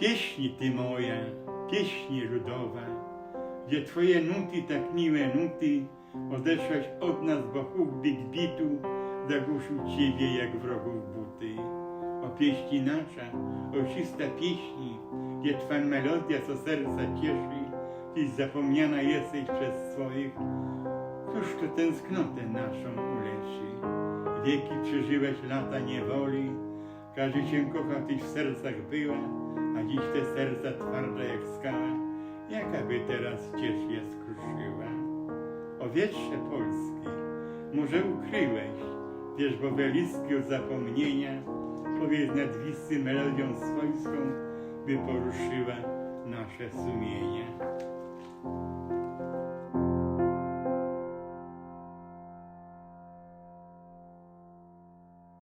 Pieśni ty moja, pieśni ludowa, gdzie twoje nuty, tak miłe nuty, odeszłaś od nas, bo huk big bitu zagłuszył ciebie jak wrogów buty. O pieśni nasza, ojczysta pieśni, gdzie twa melodia co serca cieszy, tyś zapomniana jesteś przez swoich, któż to tęsknotę naszą uleczy. Wieki przeżyłeś lata niewoli, każdy cię kochał, tyś w sercach była, a dziś te serca twarde jak skała, jaka by teraz ciecz je skruszyła. O wietrze Polski, może ukryłeś, wiesz, bo welistki od zapomnienia, powiedz nad Wisły melodią swojską, by poruszyła nasze sumienia.